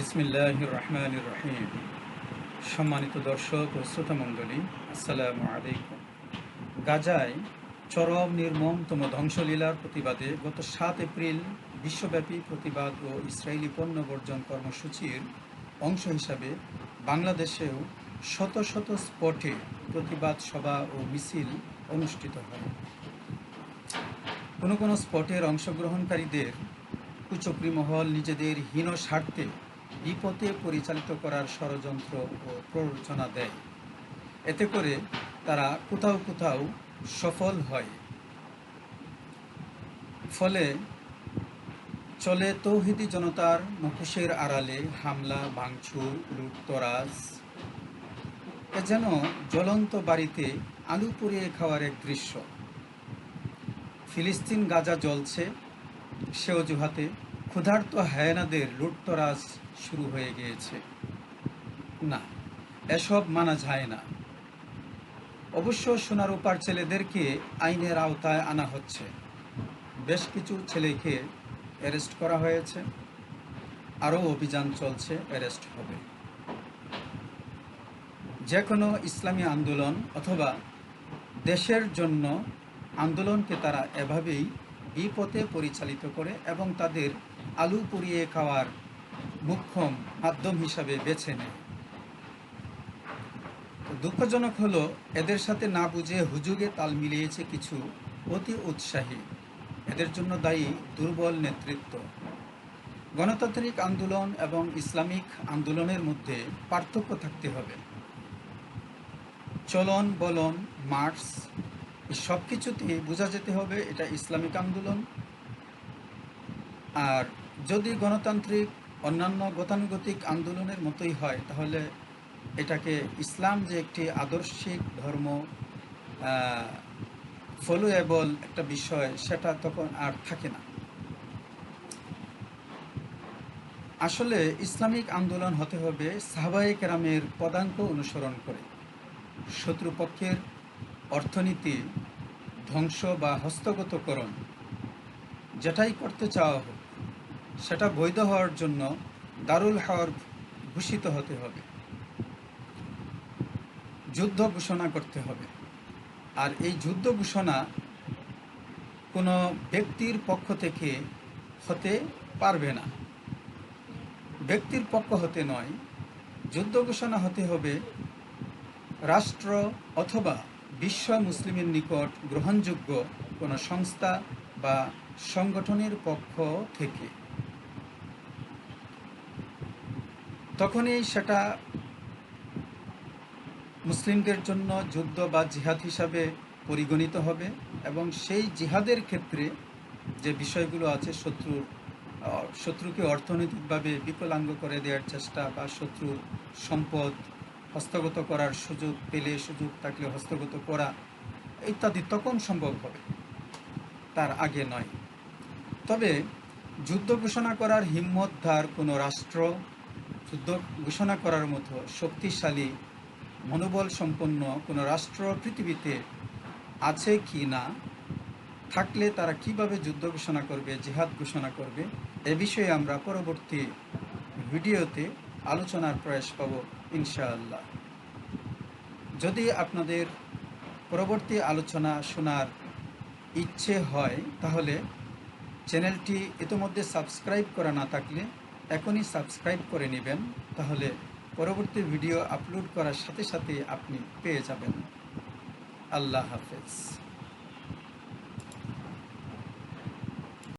বিসমিল্লাহ রহমান রহিম সম্মানিত দর্শক ও শ্রোতামণ্ডলী আসসালামু আলাইকুম। গাজায় চরম নির্মমতম ধ্বংসলীলার প্রতিবাদে গত সাত এপ্রিল বিশ্বব্যাপী প্রতিবাদ ও ইসরায়েলি পণ্য বর্জন কর্মসূচির অংশ হিসাবে বাংলাদেশেও শত শত স্পটে প্রতিবাদ সভা ও মিছিল অনুষ্ঠিত হয়। কোনো কোনো স্পটের অংশগ্রহণকারীদের কুচক্রি মহল নিজেদের হীন স্বার্থে বিপথে পরিচালিত করার ষড়যন্ত্র ও প্ররোচনা দেয়। এতে করে তারা কোথাও কোথাও সফল হয়। ফলে চলে তৌহিদি জনতার মুখোশের আড়ালে হামলা, ভাঙচুর লুটতরাজ এ যেন জ্বলন্ত বাড়িতে আলু পুড়িয়ে খাওয়ার এক দৃশ্য। ফিলিস্তিন গাজা জ্বলছে, সে অজুহাতে ক্ষুধার্ত হায়নাদের লুটতরাজ শুরু হয়ে গিয়েছে। না, এসব মানা যায় না। অবশ্য সোনার উপার ছেলেদেরকে আইনের আওতায় আনা হচ্ছে। বেশ কিছু ছেলেকে অ্যারেস্ট করা হয়েছে। আরও অভিযান চলছে, অ্যারেস্ট হবে। যে কোনো ইসলামী আন্দোলন অথবা দেশের জন্য আন্দোলনকে তারা এভাবেই বিপথে পরিচালিত করে এবং তাদের আলু পুড়িয়ে খাওয়ার মুখ্যম মাধ্যম হিসাবে বেছে নেয়। দুঃখজনক হলো, এদের সাথে না বুঝে হুজুগে তাল মিলিয়েছে কিছু অতি উৎসাহী। এদের জন্য দায়ী দুর্বল নেতৃত্ব। গণতান্ত্রিক আন্দোলন এবং ইসলামিক আন্দোলনের মধ্যে পার্থক্য থাকতে হবে। চলন, বলন, মার্চ সব কিছুতে বোঝা যেতে হবে এটা ইসলামিক আন্দোলন। আর যদি গণতান্ত্রিক, অন্যান্য গতানুগতিক আন্দোলনের মতোই হয়, তাহলে এটাকে ইসলাম যে একটি আদর্শিক ধর্ম ফলোয়েবল একটা বিষয়, সেটা তখন আর থাকে না। আসলে ইসলামিক আন্দোলন হতে হবে সাহবাই কেরামের পদাঙ্ক অনুসরণ করে। শত্রুপক্ষের অর্থনীতি, ধ্বংস বা হস্তগতকরণ, যেটাই করতে চাওয়া হোক, সেটা বৈধ হওয়ার জন্য দারুল হাওয়ার ঘোষিত হতে হবে। যুদ্ধ ঘোষণা করতে হবে। আর এই যুদ্ধ ঘোষণা কোনো ব্যক্তির পক্ষ থেকে হতে পারবে না। ব্যক্তির পক্ষ হতে নয়, যুদ্ধ ঘোষণা হতে হবে রাষ্ট্র অথবা বিশ্ব মুসলিমের নিকট গ্রহণযোগ্য কোনো সংস্থা বা সংগঠনের পক্ষ থেকে। তখনই সেটা মুসলিমদের জন্য যুদ্ধ বা জিহাদ হিসাবে পরিগণিত হবে এবং সেই জিহাদের ক্ষেত্রে যে বিষয়গুলো আছে শত্রুর শত্রুকে অর্থনৈতিকভাবে বিকলাঙ্গ করে দেওয়ার চেষ্টা বা শত্রুর সম্পদ হস্তগত করার সুযোগ পেলে, সুযোগ থাকলে হস্তগত করা ইত্যাদি তখন সম্ভব হবে। তার আগে নয়। তবে যুদ্ধ ঘোষণা করার হিম্মত ধার কোনো রাষ্ট্র, যুদ্ধ ঘোষণা করার মতো শক্তিশালী, মনোবল সম্পন্ন কোনো রাষ্ট্র পৃথিবীতে আছে কি না, থাকলে তারা কীভাবে যুদ্ধ ঘোষণা করবে, জিহাদ ঘোষণা করবে, এ বিষয়ে আমরা পরবর্তী ভিডিওতে আলোচনার প্রয়াস পাব, ইনশাআল্লাহ। যদি আপনাদের পরবর্তী আলোচনা শোনার ইচ্ছে হয়, তাহলে চ্যানেলটি ইতোমধ্যে সাবস্ক্রাইব করা না থাকলে এখনই সাবস্ক্রাইব করে নেবেন, তাহলে পরবর্তী ভিডিও আপলোড করার সাথে সাথে আপনি পেয়ে যাবেন। আল্লাহ হাফেজ।